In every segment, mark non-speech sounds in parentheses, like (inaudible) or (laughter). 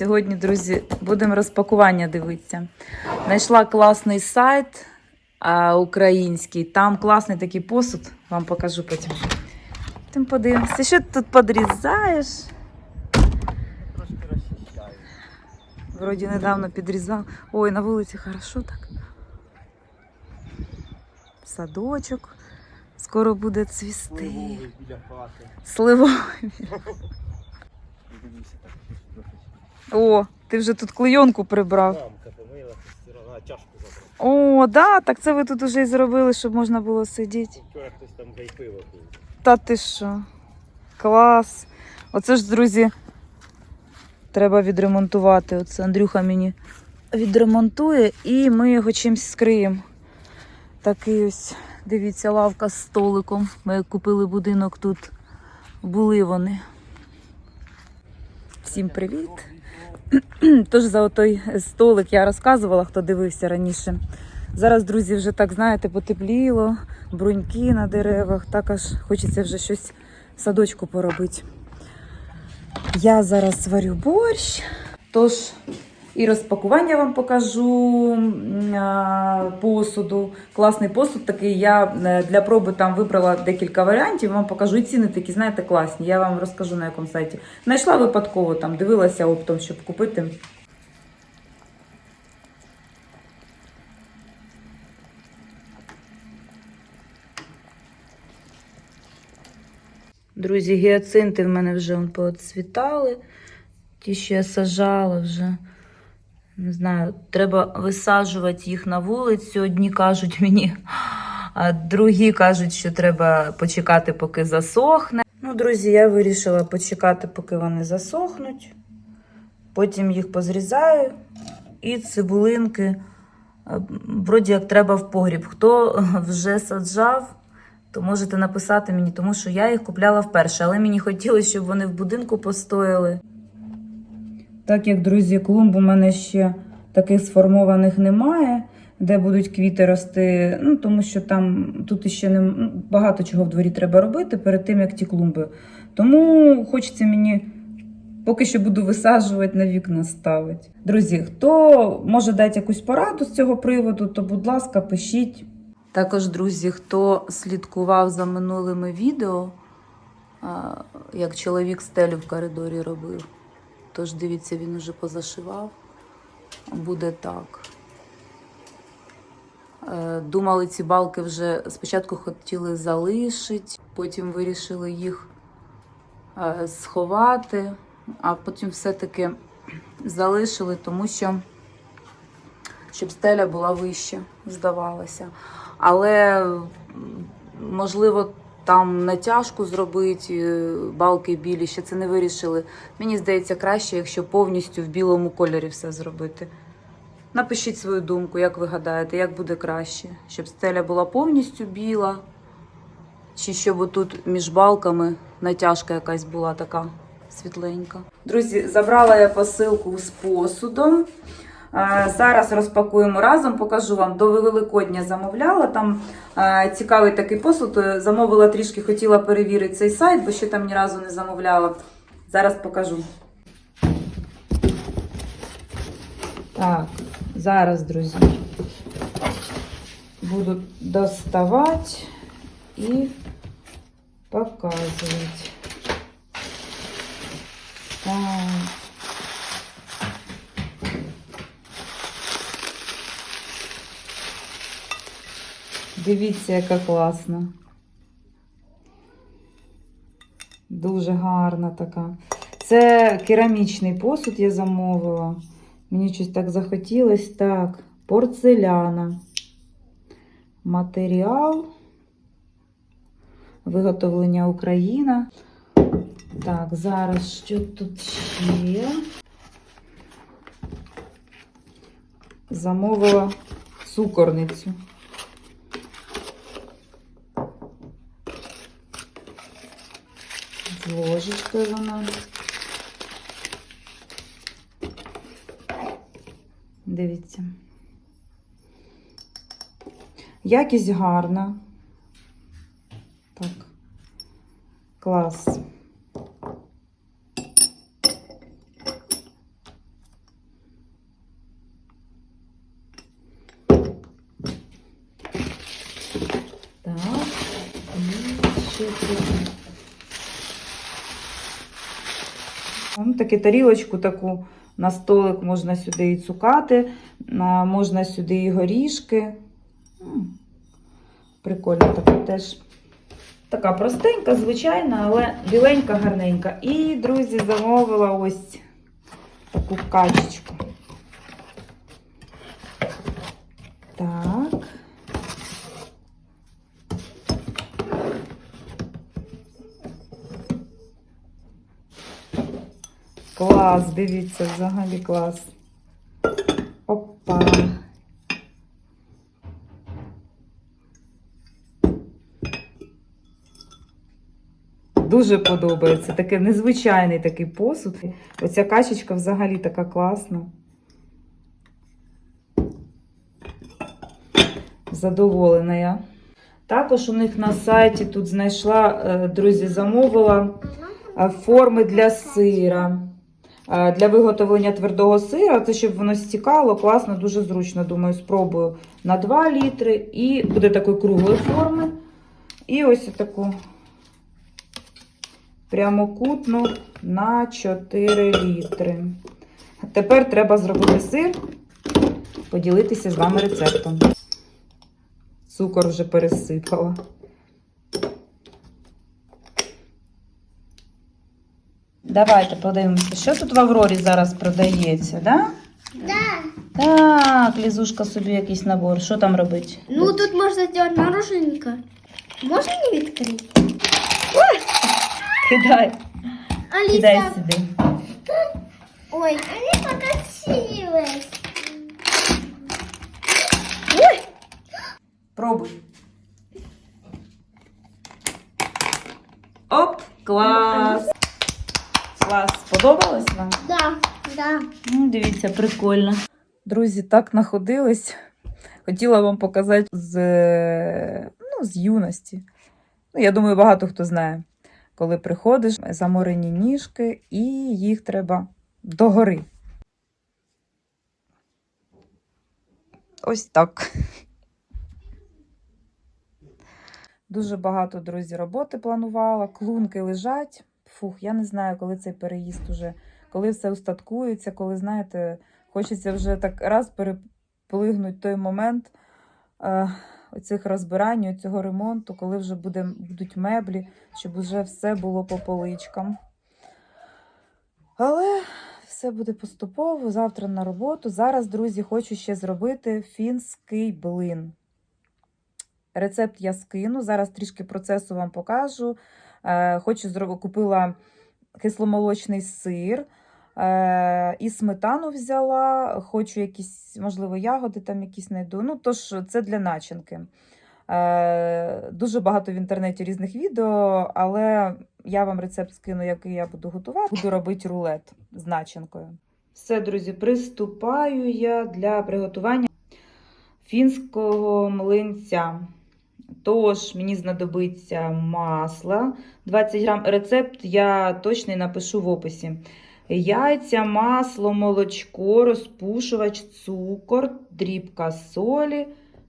Сьогодні, друзі, будемо розпакування дивитися. Знайшла класний сайт а, український. Там класний такий посуд. Вам покажу потім. Тим подивимося. Що ти тут подрізаєш? Трошки розчищаю. Вроді недавно підрізав. Ой, на вулиці хорошо так. Садочок. Скоро буде цвісти. Сливовий біля хати. Сливовий. Дивіться так. О, ти вже тут клейонку прибрав. Помила, забрав. О, да, так це ви тут уже і зробили, щоб можна було сидіти. Вчора хтось там гай пиво. Та ти що? Клас. Оце ж, друзі, треба відремонтувати. Оце Андрюха мені відремонтує і ми його чимось скриємо. Такий ось, дивіться, лавка з столиком. Ми купили будинок тут. Були вони. Всім привіт. (clears throat) Тож за той столик я розказувала, хто дивився раніше. Зараз, друзі, вже так знаєте, потепліло, бруньки на деревах. Також хочеться вже щось в садочку поробити. Я зараз сварю борщ. Тож і розпакування вам покажу посуду. Класний посуд такий. Я е, для проби там вибрала декілька варіантів. Вам покажу і ціни такі, знаєте, класні. Я вам розкажу на якому сайті. Знайшла випадково там, дивилася оптом, щоб купити. Друзі, гіацинти в мене вже он поцвітали. Ті, що я сажала вже. Не знаю, треба висаджувати їх на вулицю. Одні кажуть мені, а другі кажуть, що треба почекати, поки засохне. Ну, друзі, я вирішила почекати, поки вони засохнуть. Потім їх позрізаю. І цибулинки, е, вроді як треба в погріб. Хто вже саджав, то можете написати мені, тому що я їх купляла вперше, але мені хотілося, щоб вони в будинку постояли. Так як, друзі, клумб у мене ще таких сформованих немає, де будуть квіти рости, ну тому що там тут ще не ну, багато чого в дворі треба робити перед тим, як ті клумби. Тому хочеться мені. Поки що буду висаджувати на вікна ставити. Друзі, хто може дати якусь пораду з цього приводу, то, будь ласка, пишіть. Також, друзі, хто слідкував за минулими відео, як чоловік стелю в коридорі робив. Тож дивіться, він уже позашивав. Буде так. Е, Думали, ці балки вже спочатку хотіли залишити, потім вирішили їх е, сховати, а потім все-таки залишили, тому що щоб стеля була вища, здавалося. Але можливо там натяжку зробити, е, балки білі, ще це не вирішили. Мені здається, краще, якщо повністю в білому кольорі все зробити. Напишіть свою думку, як ви гадаєте, як буде краще, щоб стеля була повністю біла, чи щоб отут між балками натяжка якась була така світленька. Друзі, забрала я посилку з посудом. Зараз розпакуємо разом, покажу вам. До Великодня замовляла. Там цікавий такий посуд. Е, Замовила трішки, хотіла перевірити цей сайт, бо ще там ні разу не замовляла. Зараз покажу. Так, зараз, друзі, буду доставати і показувати. Так. Дивіться, яка класна. Дуже гарна така. Це керамічний посуд я замовила. Мені щось так захотілось. Так, порцеляна. Матеріал. Виготовлення Україна. Так, зараз що тут ще? Замовила цукорницю. З ложечкою вона. Дивіться. Якість гарна. Так. Клас. Таке тарілочку таку на столик можна сюди і цукати, можна сюди і горішки. Прикольно така теж. Така простенька, звичайна, але біленька, гарненька. І, друзі, замовила ось таку качечку. Так. Клас, дивіться, взагалі клас. Опа. Дуже подобається. Такий незвичайний такий посуд. Оця качечка взагалі така класна. Задоволена я. Також у них на сайті тут знайшла, е, друзі, замовила е, форми для сира. Е, Для виготовлення твердого сира, це щоб воно стікало, класно, дуже зручно. Думаю, спробую на 2 літри. І буде такої круглої форми. І ось таку прямокутну на 4 літри. Тепер треба зробити сир, поділитися з вами рецептом. Цукор вже пересипала. Давайте подивимося, що тут в Аврорі зараз продається, да? Да. Так, Лізушка собі якийсь набор. Що там робить? Ну, тут можно сделать морожененько. Можно не открыть? Кидай, кидай Алиса. сюди. Ой, они покатились. Пробуй. Оп, клас. Клас. Сподобалось вам? Да, да. Ну, дивіться, прикольно. Друзі, так находились. Хотіла вам показати з, ну, з юності. Ну, я думаю, багато хто знає. Коли приходиш, заморені ніжки, і їх треба догори. Ось так. Дуже багато, друзі, роботи планувала, клунки лежать. Фух, я не знаю, коли цей переїзд уже, коли все устаткується, коли, знаєте, хочеться вже так раз переплигнути той момент е, оцих розбирань, цього ремонту, коли вже буде, будуть меблі, щоб вже все було по поличкам. Але все буде поступово, завтра на роботу. Зараз, друзі, хочу ще зробити фінський блин. Рецепт я скину. Зараз трішки процесу вам покажу. Е, хочу купила кисломолочний сир. Е, і сметану взяла. Хочу якісь, можливо, ягоди там якісь знайду. Ну, тож, це для начинки. Е, дуже багато в інтернеті різних відео, але я вам рецепт скину, який я буду готувати. Буду робити рулет з начинкою. Все, друзі, приступаю я для приготування фінського млинця. Тож, мені знадобиться масло 20 грам. Рецепт я точний напишу в описі. Яйця, масло, молочко, розпушувач, цукор, дрібка солі,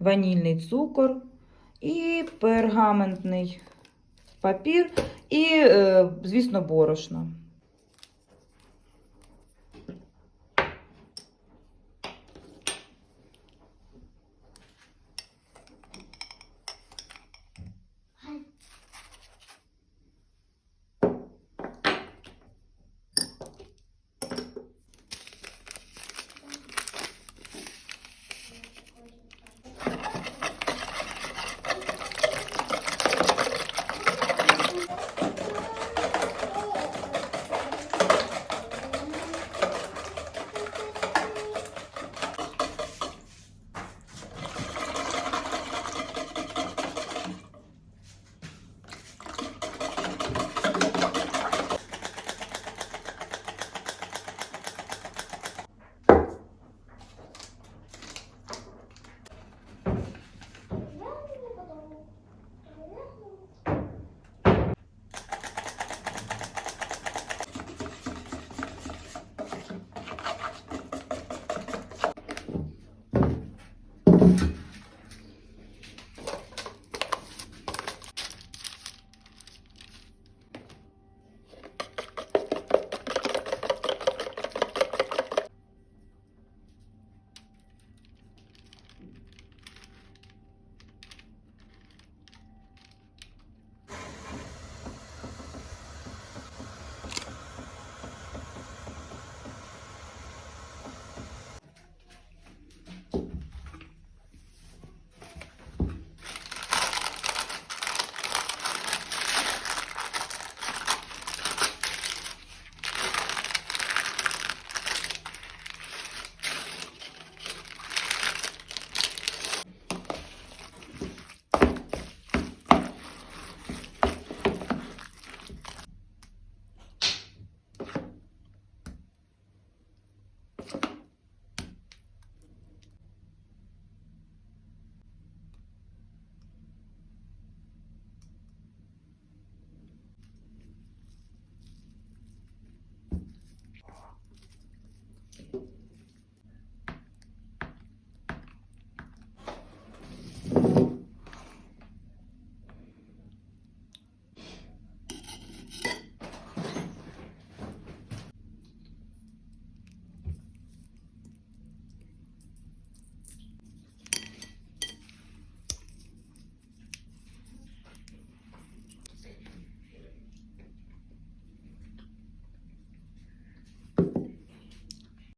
ванільний цукор і пергаментний папір, і, е, звісно, борошно.